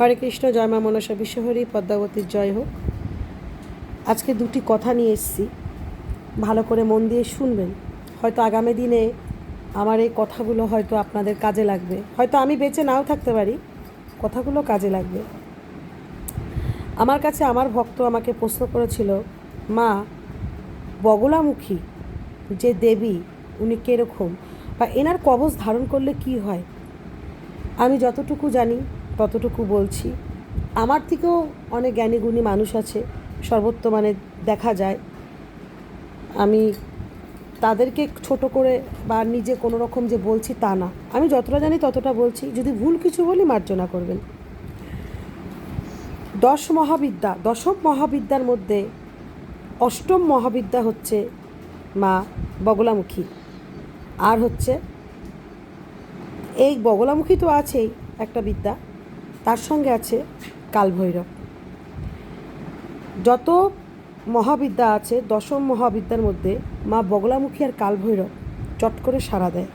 হরে কৃষ্ণ, জয় মা মনসা, বিশ্বহরি পদ্মাবতীর জয় হোক। আজকে দুটি কথা নিয়ে এসেছি। ভালো করে মন দিয়ে শুনবেন। হয়তো আগামী দিনে আমার এই কথাগুলো হয়তো আপনাদের কাজে লাগবে। হয়তো আমি বেঁচে নাও থাকতে পারি, কথাগুলো কাজে লাগবে। আমার কাছে আমার ভক্ত আমাকে প্রশ্ন করেছিল, মা, বগলামুখী যে দেবী, উনি কীরকম? বা এনার কবচ ধারণ করলে কি হয়? আমি যতটুকু জানি ততটুকু বলছি। আমার থেকেও অনেক জ্ঞানী গুণী মানুষ আছে, সর্বোত্তমানে দেখা যায়। আমি তাদেরকে ছোট করে বা নিজে কোনো রকম যে বলছি তা না। আমি যতটা জানি ততটা বলছি। যদি ভুল কিছু বলি, মার্জনা করবেন। দশ মহাবিদ্যা, দশম মহাবিদ্যার মধ্যে অষ্টম মহাবিদ্যা হচ্ছে মা বগলামুখী। আর হচ্ছে, এই বগলামুখী তো আছেই একটা বিদ্যা। তার সঙ্গে আছে কালভৈরব। যত মহাবিদ্যা আছে, দশম মহাবিদ্যার মধ্যে মা বগলামুখী আর কালভৈরব চট করে সাড়া দেয়।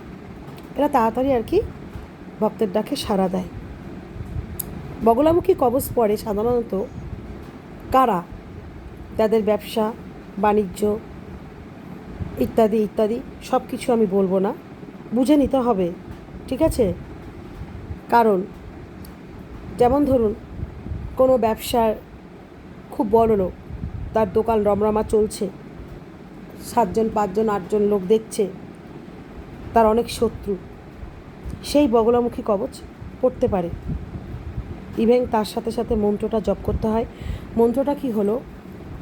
এরা তাড়াতাড়ি আর কি ভক্তের ডাকে সাড়া দেয়। বগলামুখী কবচ পড়ে সাধারণত কারা? যাদের ব্যবসা, বাণিজ্য ইত্যাদি ইত্যাদি সব কিছু আমি বলব না। বুঝে নিতে হবে, ঠিক আছে? কারণ যেমন ধরুন, কোনো ব্যবসার খুব বড় লোক, তার দোকান রমরমা চলছে, সাতজন, পাঁচজন, আটজন লোক দেখছে, তার অনেক শত্রু, সেই বগলামুখী কবচ পড়তে পারে। ইভেন তার সাথে সাথে মন্ত্রটা জপ করতে হয়। মন্ত্রটা কি হলো?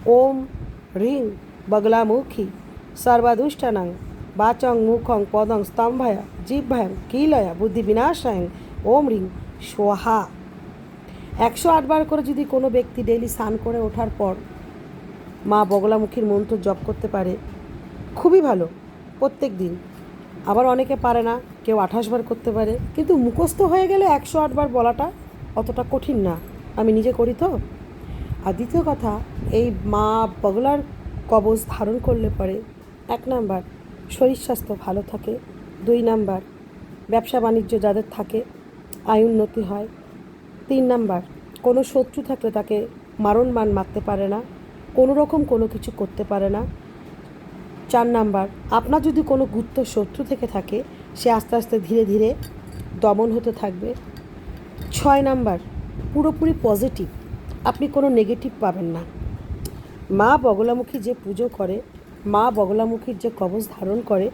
ওম রিং বগলামুখী সর্বাদুষ্টানাং বাচং মুখং পদং স্তম্ভায় জিভ্যাং কিলয়া বুদ্ধি বিনাশায়ং ওম রিং সোহা একশো আটবার করে যদি কোনো ব্যক্তি ডেইলি স্নান করে ওঠার পর মা বগলামুখীর মন্ত্র জপ করতে পারে, খুবই ভালো, প্রত্যেক দিন। আবার অনেকে পারে না, কেউ আঠাশ বার করতে পারে, কিন্তু মুখস্থ হয়ে গেলে একশো আটবার বলাটা অতটা কঠিন না। আমি নিজে করি তো। আর দ্বিতীয় কথা, এই মা বগলার কবচ ধারণ করলে পরে, এক নাম্বার, শরীর স্বাস্থ্য ভালো থাকে। দুই নাম্বার ব্যবসা বাণিজ্য যাদের থাকে আয় উন্নতি হয়। তিন নাম্বার, কোনো শত্রু থাকলে তাকে মারণ মান মারতে পারে না, কোনো রকম কোনো কিছু করতে পারে না। চার নাম্বার, আপনার যদি কোনো গুপ্ত শত্রু থেকে থাকে, সে আস্তে আস্তে ধীরে ধীরে দমন হতে থাকবে। ছয় নাম্বার, পুরোপুরি পজিটিভ, আপনি কোনো নেগেটিভ পাবেন না। মা বগলামুখী যে পুজো করে, মা বগলামুখীর যে কবচ ধারণ করে,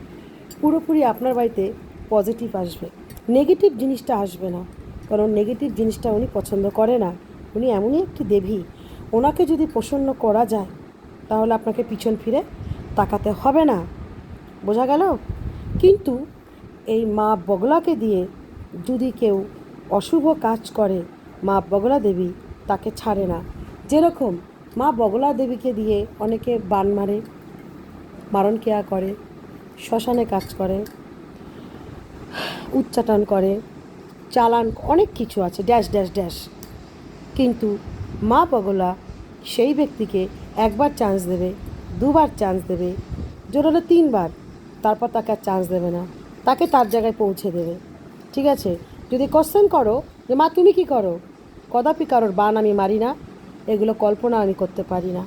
পুরোপুরি আপনার বাড়িতে পজিটিভ আসবে। নেগেটিভ জিনিসটা আসবে না। কারণ নেগেটিভ জিনিসটা উনি পছন্দ করে না। উনি এমনই একটি দেবী। ওনাকে যদি প্রসন্ন করা যায়, তাহলে আপনাকে পিছন ফিরে তাকাতে হবে না। বোঝা গেল? কিন্তু এই মা বগলাকে দিয়ে যদি কেউ অশুভ কাজ করে, মা বগলা দেবী তাকে ছাড়ে না। যেরকম মা বগলা দেবীকে দিয়ে অনেকে বান মারে, মারণ কেয়া করে, শ্মশানে কাজ করে, উচ্চাটন করে চালান, অনেক কিছু আছে, ড্যাশ ড্যাশ ড্যাশ। কিন্তু মা বগলা সেই ব্যক্তিকে একবার চান্স দেবে, দুবার চান্স দেবে, জোরালে তিনবার, তারপর তাকে আর চান্স দেবে না। তাকে তার জায়গায় পৌঁছে দেবে। ঠিক আছে? যদি কোশ্চেন করো যে, মা, তুমি কি করো? কদাপি কারোর বান আমি মারি না, এগুলো কল্পনা আমি করতে পারি না।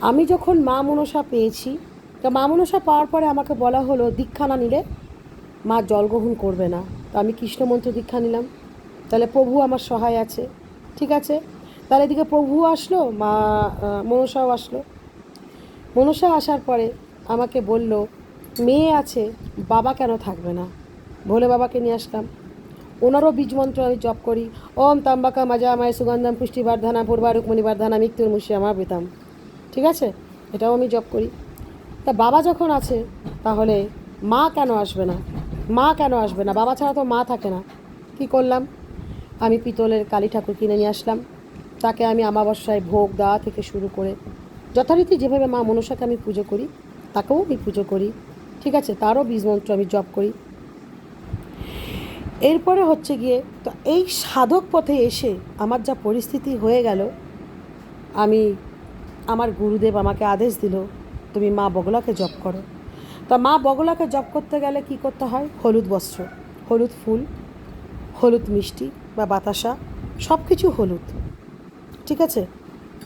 আমি যখন মা মনসা পেয়েছি, তা মা মনসা পাওয়ার পরে আমাকে বলা হলো দীক্ষা না নিলে মা জল গ্রহণ করবে না। তো আমি কৃষ্ণমন্ত্র দীক্ষা নিলাম। তাহলে প্রভু আমার সহায় আছে, ঠিক আছে? তাহলে এদিকে প্রভু আসলো, মা মনসাও আসলো। মনসা আসার পরে আমাকে বলল, মেয়ে আছে, বাবা কেন থাকবে না? ভোলে বাবাকে নিয়ে আসলাম। ওনারও বীজ মন্ত্র আমি জপ করি। ওম তাম্বাকা মাজা মায় সুগন্ধম পুষ্টিবর্ধনা পূর্বা রুক্মণিবর্ধনা মৃত্যুর মুশি আমার বেতাম ঠিক আছে? এটাও আমি জপ করি। তা বাবা যখন আছে, তাহলে মা কেন আসবে না? মা কেন আসবে না? বাবা ছাড়া তো মা থাকে না। কি করলাম? আমি পিতলের কালী ঠাকুর কিনে নিয়ে আসলাম। তাকে আমি আমাবস্যায় ভোগ দেওয়া থেকে শুরু করে যথারীতি যেভাবে মা মনসাকে আমি পুজো করি, তাকেও আমি পুজো করি। ঠিক আছে, তারও বীজ মন্ত্র আমি জপ করি। এরপরে হচ্ছে গিয়ে তো এই সাধক পথে এসে আমার যা পরিস্থিতি হয়ে গেল, আমি আমার গুরুদেব আমাকে আদেশ দিল, তুমি মা বগলাকে জপ করো। তা মা বগলাকে জপ করতে গেলে কি করতে হয়? হলুদ বস্ত্র, হলুদ ফুল, হলুদ মিষ্টি বা বাতাসা সব কিছু হলুদ। ঠিক আছে?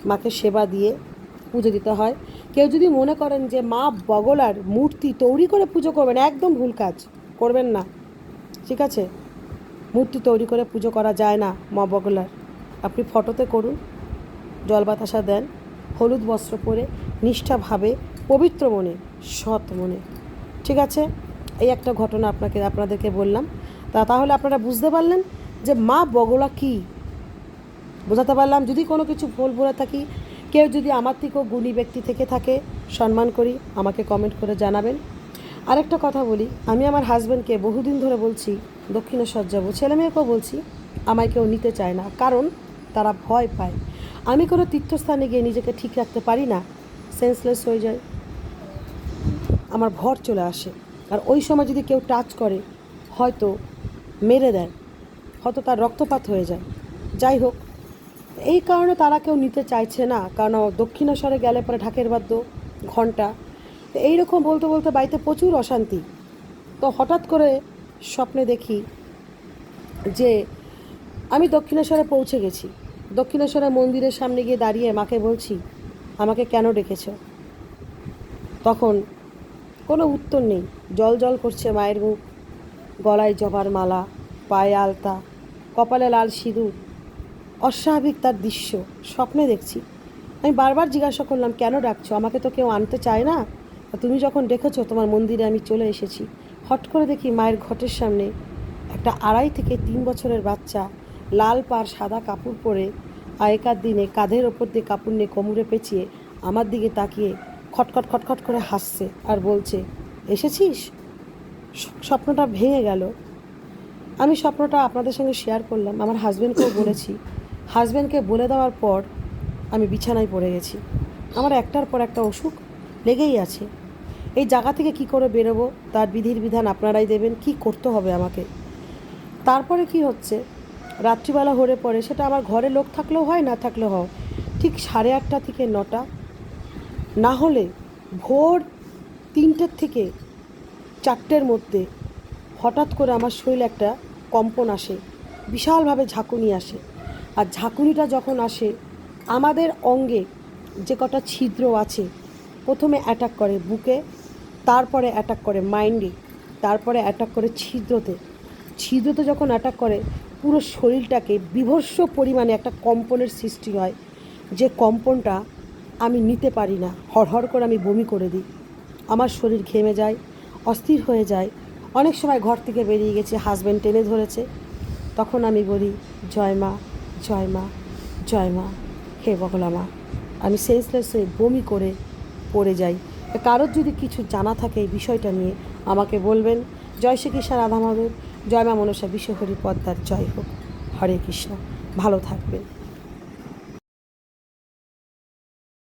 মাকে সেবা দিয়ে পুজো দিতে হয়। কেউ যদি মনে করেন যে মা বগলার মূর্তি তৈরি করে পুজো করবেন, একদম ভুল কাজ, করবেন না। ঠিক আছে? মূর্তি তৈরি করে পুজো করা যায় না মা বগলার। আপনি ফটোতে করুন, জল বাতাসা দেন, হলুদ বস্ত্র পরে নিষ্ঠাভাবে, পবিত্র মনে, সৎ মনে। ঠিক আছে? এই একটা ঘটনা আপনাকে, আপনাদেরকে বললাম। তা তাহলে আপনারা বুঝতে পারলেন যে মা বগলা কী? বোঝাতে পারলাম, যদি কোনো কিছু ভুল বলে থাকি, কেউ যদি আমার থেকেও গুণী ব্যক্তি থেকে থাকে, সম্মান করি, আমাকে কমেন্ট করে জানাবেন। আরেকটা কথা বলি, আমি আমার হাজব্যান্ডকে বহুদিন ধরে বলছি, দক্ষিণেশ্বর যাব ছেলে মেয়েকেও বলছি, আমায় কেউ নিতে চায় না, কারণ তারা ভয় পায়। আমি কোনো তীর্থস্থানে গিয়ে নিজেকে ঠিক রাখতে পারি না সেন্সলেস হয়ে যায়। আমার ভর চলে আসে। আর ওই সময় যদি কেউ টাচ করে, হয়তো মেরে দেয়, হয়তো তার রক্তপাত হয়ে যায়। যাই হোক, এই কারণে তারা কেউ নিতে চাইছে না, কারণ দক্ষিণেশ্বরে গেলে পরে ঢাকের বাদ্য ঘণ্টা তো এইরকম বলতে বলতে বাড়িতে প্রচুর অশান্তি। তো হঠাৎ করে স্বপ্নে দেখি যে আমি দক্ষিণেশ্বরে পৌঁছে গেছি। দক্ষিণেশ্বরের মন্দিরের সামনে গিয়ে দাঁড়িয়ে মাকে বলছি, আমাকে কেন ডেকেছ? তখন কোনো উত্তর নেই। জল জল করছে মায়ের মুখ। গলায় জবার মালা, পায়ে আলতা, কপালে লাল সিঁদুর। অস্বাভাবিক তার দৃশ্য, স্বপ্নে দেখছি। আমি বারবার জিজ্ঞাসা করলাম, কেন ডাকছো? আমাকে তো কেউ আনতে চায় না? তুমি যখন ডেকেছো তোমার মন্দিরে আমি চলে এসেছি। হট করে দেখি মায়ের ঘটের সামনে একটা আড়াই থেকে তিন বছরের বাচ্চা, লাল পাড় সাদা কাপড় পরে আগেকার দিনে কাঁধের ওপর দিয়ে কাপড় নিয়ে কোমরে পেঁচিয়ে আমার দিকে তাকিয়ে খটখট খটখট করে হাসছে আর বলছে, এসেছিস? স্বপ্নটা ভেঙে গেল। আমি স্বপ্নটা আপনাদের সঙ্গে শেয়ার করলাম। আমার হাজব্যান্ডকেও বলেছি। হাজব্যান্ডকে বলে দেওয়ার পর আমি বিছানায় পড়ে গেছি। আমার একটার পর একটা অসুখ লেগেই আছে। এই জায়গা থেকে কি করে বেরোবো? তার বিধির বিধান আপনারাই দেবেন। কি করতে হবে আমাকে? তারপরে কি হচ্ছে? রাত্রিবেলা হরে পড়ে। সেটা আমার ঘরে লোক থাকলেও হয়, না থাকলেও হয়। ঠিক সাড়ে আটটা থেকে নটা না হলে ভোর তিনটের থেকে চারটের মধ্যে হঠাৎ করে আমার শরীরে একটা কম্পন আসে, বিশালভাবে ঝাঁকুনি আসে। আর ঝাঁকুনিটা যখন আসে, আমাদের অঙ্গে যে কটা ছিদ্র আছে, প্রথমে অ্যাটাক করে বুকে, তারপরে অ্যাটাক করে মাইন্ডে তারপরে অ্যাটাক করে ছিদ্রতে। ছিদ্রতে যখন অ্যাটাক করে, পুরো শরীরটাকে বিভৎস পরিমাণে একটা কম্পনের সৃষ্টি হয়। যে কম্পনটা আমি নিতে পারি না। হড়হড় করে আমি বমি করে দিই। আমার শরীর ঘেমে যায়, অস্থির হয়ে যায়। অনেক সময় ঘর থেকে বেরিয়ে গেছে হাজব্যান্ড টেনে ধরেছে। তখন আমি বলি, জয় মা জয় মা জয় মা, হে বগলা মা আমি সেন্সলেস হয়ে বমি করে পড়ে যাই। কারোর যদি কিছু জানা থাকে এই বিষয়টা নিয়ে, আমাকে বলবেন। জয় শ্রীকৃষ্ণ রাধা মাধব জয় মা মনসা, বিশ্বহরি পদ্মার জয় হোক। হরে কৃষ্ণ। ভালো থাকবেন।